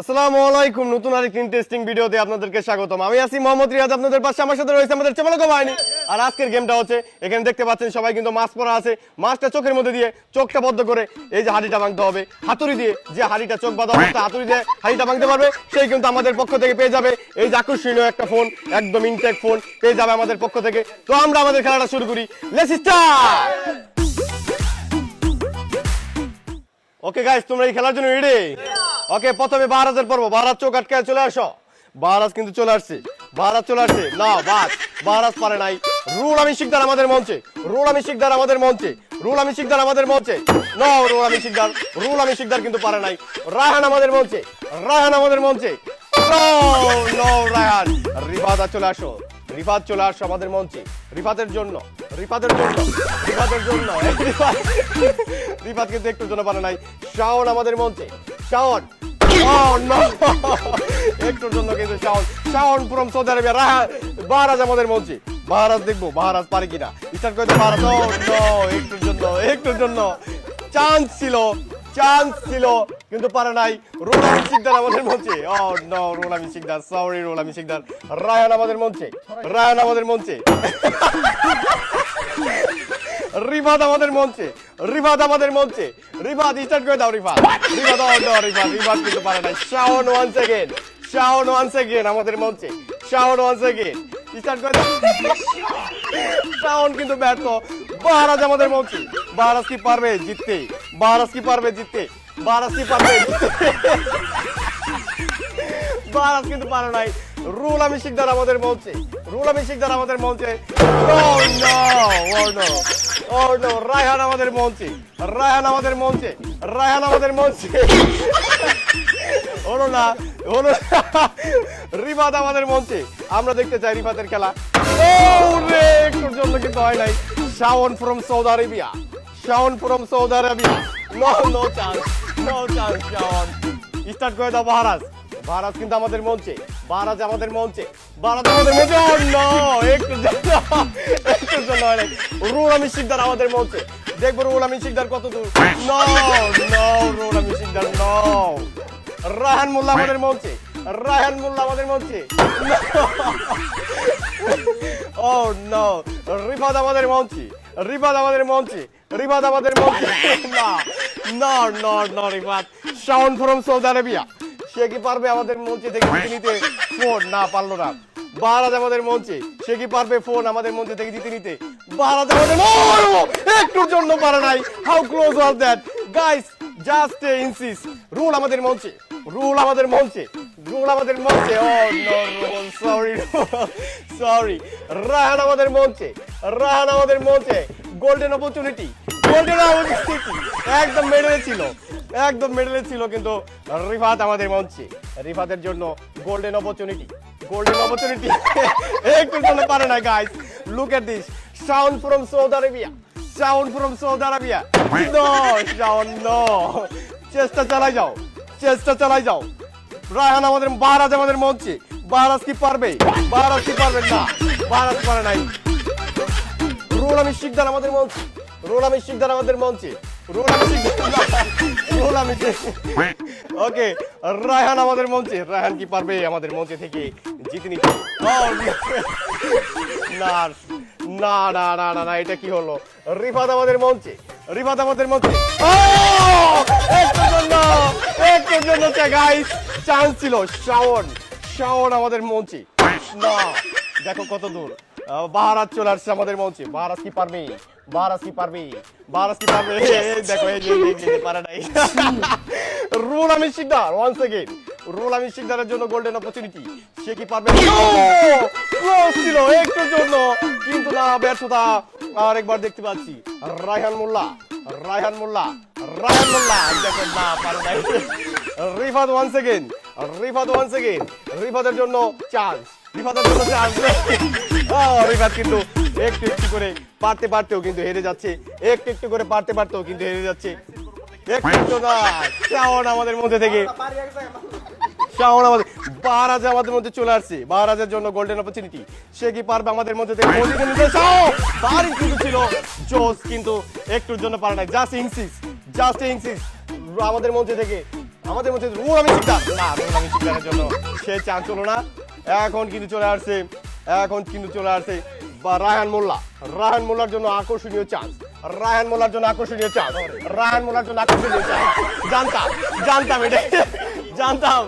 আসসালামু আলাইকুম, নতুন ইন্টারেস্টিং ভিডিওতে আপনাদেরকে স্বাগতম। আমি আছি মোহাম্মদ আপনাদের পাশে আমার সাথে রয়েছে আমাদের বাহিনী। আর আজকের গেমটা হচ্ছে, এখানে দেখতে পাচ্ছেন সবাই কিন্তু পরা আছে। চোখের মধ্যে দিয়ে চোখটা বদ্ধ করে এই যে হাড়িটা হবে। হাতুড়ি দিয়ে যে হাড়িটা চোখ বাঁধা হাতুড়ি দিয়ে হাড়িটা পারবে। সেই কিন্তু আমাদের পক্ষ থেকে পেয়ে যাবে এই যে আকর্ষণীয় একটা ফোন একদম ইনটেক ফোন পেয়ে যাবে আমাদের পক্ষ থেকে। তো আমরা আমাদের খেলাটা শুরু করি। ওকে গাইস তোমরা এই খেলার জন্য রেডি ওকে, প্রথমে বাহারাজের পর্ব। বাহারাজ চোখ আটকে চলে আসো। বাহারাজ কিন্তু চলে আসছে। বাহারাজ চলে আসছে। না, বাদ। বাহারাজ পারে নাই। রুল আমি শিকদার আমাদের মঞ্চে। রুল আমি শিকদার আমাদের মঞ্চে। রুল আমি শিকদার আমাদের মঞ্চে। নো, রুল আমি শিকদার। রুল আমি শিকদার কিন্তু পারে নাই। রায়হান আমাদের মঞ্চে। রায়হান আমাদের মঞ্চে। No no, Raihan. রিফাদা চলে আসো। রিফাত চলে আসো আমাদের মঞ্চে। রিফাতের জন্য। রিফাতের জন্য। রিফাতের জন্য। রিফাত কিন্তু একটু জন্য পারে নাই। শাওন আমাদের মঞ্চে। শাওন! একটুর জন্য কিন্তু Shaon. Shaon from Saudi Arabia রাহা বাহারাজ আমাদের মঞ্চে। বাহারাজ দেখব বাহারাজ পারে কিনা। স্টার্ট করে নো, একটুর জন্য একটুর জন্য। চান্স ছিল চান্স ছিল, কিন্তু পারে নাই। রোলামি শিকদার আমাদের মঞ্চে। ও, নো, রোলামি শিকদার সরি রোলামি শিকদার। রায়ান আমাদের মঞ্চে, রায়ান আমাদের মঞ্চে। রিফাত আমাদের মঞ্চে, রিফাত আমাদের মঞ্চে। রিফাত স্টার্ট করে দাও, রিফাত। Rifat oh no Rifat. রিফাত কিন্তু পারে নাই। Shaon one second Shaon one second আমাদের মঞ্চে। শাওন ওয়ান সেকেন্ড স্টার্ট করে দাও। শাওন কিন্তু ব্যর্থ। বাহারাজ আমাদের মঞ্চে। বাহারাজ কি পারবে? জিততে। বাহারাজ কি পারবে? জিততে। বাহারাজ কি পারবে? বারাস কিন্তু পারে নাই। রুল আমি শিকদার আমাদের মঞ্চে। রুল আমি শিকদার আমাদের মঞ্চে! রায়হান আমাদের মঞ্চে, রায়হান আমাদের মঞ্চে, রায়হান আমাদের মঞ্চে। হলো না, হলো। রিফাত আমাদের মঞ্চে। আমরা দেখতে চাই রিফাতের খেলা। একটুর জন্য কিন্তু হয় নাই। Shaon from Saudi Arabia Shaon from Saudi Arabia no no chance no chance Shaon. Start করে দাও মহারাজ। মহারাজ কিন্তু আমাদের মঞ্চে মহারাজ আমাদের মঞ্চে মহারাজ আমাদের মঞ্চে। একটু একটু রুল আমি শিকদার আমাদের মঞ্চে। দেখব রুল আমি শিকদার কত দূর। নো আমি শিকদার, নো। রাহান মোল্লা আমাদের মঞ্চে রাহান মোল্লা আমাদের মঞ্চে। ও নো, রিফাত আমাদের মঞ্চে, রিফাত আমাদের মঞ্চে, রিফাত আমাদের মঞ্চে। না না না না, রিফাত। From Saudi Arabia. সে কি পারবে আমাদের মঞ্চে থেকে নিতে? ফোন, না, পারল না। বাহারাজ আমাদের মঞ্চে। সে কি পারবে ফোন আমাদের মঞ্চে থেকে জিতে নিতে? বাহারাজ আমাদের! একটুর জন্য পারে নাই। How close was that guys just inches Rul আমাদের মঞ্চে। রুল আমাদের মঞ্চে। রুল আমাদের মঞ্চে। ও no Rul sorry sorry Rahan আমাদের মঞ্চে। রাহান আমাদের মঞ্চে। গোল্ডেন অপরচুনিটি গোল্ডেন অপরচুনিটি একদম মেডেলে ছিল। একদম মেডেলে ছিল কিন্তু রিফাত আমাদের মঞ্চে। রিফাতের জন্য গোল্ডেন অপরচুনিটি গোল্ডেন অপরচুনিটি একটু জন্য পারে না guys look at this sound from Saudi Arabia sound from Saudi Arabia no sound no চেষ্টা চালাই যাও, চেষ্টা চালাই যাও। রায়হান আমাদের বাহারাজ আমাদের মঞ্চে। বাহারাজ কি পারবে? বাহারাজ কি পারবে না? বাহারাজ পারে নাই। রোল আমি শিকদার আমাদের মঞ্চে। রোল আমি শিকদার আমাদের মঞ্চে। রোল ওকে রায়হান আমাদের মঞ্চে রায়হান কি পারবে আমাদের মঞ্চে থেকে জিতে নিতে? Oh, না না না না না এটা কি হলো? রিফাত আমাদের মঞ্চে রিফাত আমাদের মঞ্চে। Oh! একটুর জন্য একটুর জন্য গাইস চান্স ছিল শাওন শাওন আমাদের মঞ্চে। না দেখো কত দূর। চলে আসছে আমাদের মঞ্চে। বাহারাজ কি পারবে? বাহারাজ কি পারবে? কি পারবে? দেখো এই যে, পারে নাই। রুল আমি শিকদার ওয়ান্স এগেইন রুল আমি শিকদারের জন্য গোল্ডেন অপরচুনিটি সে কি পারবে? ক্লোজ ছিল একটুর জন্য। কিন্তু না ব্যর্থতা আরেকবার দেখতে পাচ্ছি। রায়হান মোল্লা রায়হান মোল্লা রায়হান মোল্লা। দেখেন না পারে নাই। Rifat once again Rifat once again রিফাতের জন্য চান্স রিফাতের জন্য চান্স রিফাত কিন্তু একটু একটু করে পারতে পারতেও কিন্তু হেরে যাচ্ছে। একটু একটু করে পারতে পারতেও কিন্তু হেরে যাচ্ছে। একটু না, শাওন আমাদের মধ্যে থেকে। শাওন আমাদের বাহারাজ আমাদের মধ্যে চলে আসছে। বাহারাজের জন্য গোল্ডেন অপরচুনিটি সে কি পারবে আমাদের মধ্যে থেকে? তারই কিন্তু ছিল। জোস কিন্তু একটুর জন্য পারে না জাস্ট ইনসিস জাস্ট ইনসিস আমাদের মধ্যে থেকে আমাদের মধ্যে না রুরামি শিকদারের জন্য। সে চান্স হলো না। এখন কিন্তু চলে আসছে এখন কিন্তু চলে আসছে বা রায়হান মোল্লা। রায়হান মোল্লার জন্য আকর্ষণীয় চান্স রায়হান মোল্লার জন্য আকর্ষণীয় চান্স রায়হান মোল্লার জন্য আকর্ষণীয় চান্স জানতাম জানতাম এটা। জানতাম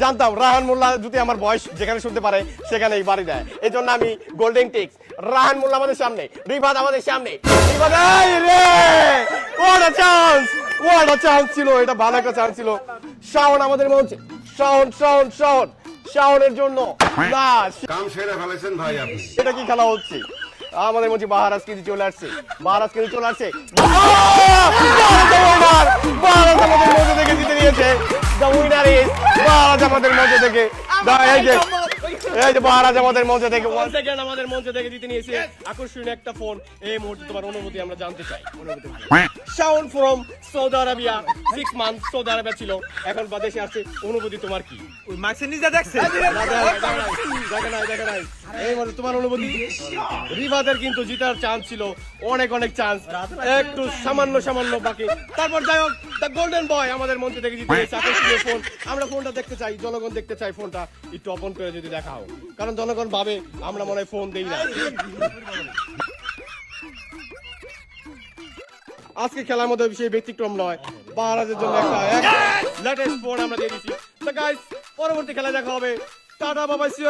জানতাম রায়হান মোল্লা যদি আমার বয়স যেখানে শুনতে পারে, সেখানেই বাড়ি দেয়। এই জন্য আমি গোল্ডেন টিক্স রায়হান মোল্লা আমাদের সামনে রিভাদ আমাদের সামনে। রে! ছিল। এটা ভালো একটা চান্স ছিল। শাওন আমাদের মঞ্চে। শাওন শাওন শাওন। শাওনের জন্য। না কাম সেরে ফেলেছেন ভাই আপনি। এটা কি খেলা হচ্ছে? আমাদের মধ্যে মহারাজ কিন্তু চলে আসছে। মহারাজ কিন্তু চলে আসছে। মহারাজ আমাদের মধ্যে থেকে জিতে নিয়েছে। দ্য উইনার ইজ মহারাজ আমাদের মধ্যে থেকে। দা- এই যে এই যে মহারাজ আমাদের মঞ্চে থেকে ওয়ান সেকেন্ড আমাদের মঞ্চে থেকে দিতে নিয়েছে আকর্ষণীয় একটা ফোন এই মুহূর্তে তোমার অনুভূতি আমরা জানতে চাই Shaon from Saudi Arabia six month Saudi Arabia ছিল এখন বাদেশে আসছে অনুভূতি তোমার কি ওই মার্কসের নিজে দেখছে দেখা নাই দেখা নাই তোমার অনুভূতি রিভাদের কিন্তু জিতার চান্স ছিল, অনেক অনেক চান্স একটু সামান্য সামান্য বাকি। তারপর যাই হোক দ্য গোল্ডেন বয় আমাদের জিতে গেছে ফোন আমরা ফোনটা দেখতে চাই, জনগণ দেখতে চাই ফোনটা একটু ওপেন করে যদি কারণ জনগণ ভাবে, আমরা মনে হয় ফোন দেই না। আজকে খেলার মধ্যে সেই ব্যতিক্রম নয়। বাহারাজের জন্য একটা লেটেস্ট ফোন আমরা দিয়ে দিচ্ছি গাইস পরবর্তী খেলা দেখা হবে। টাটা বাবাই সি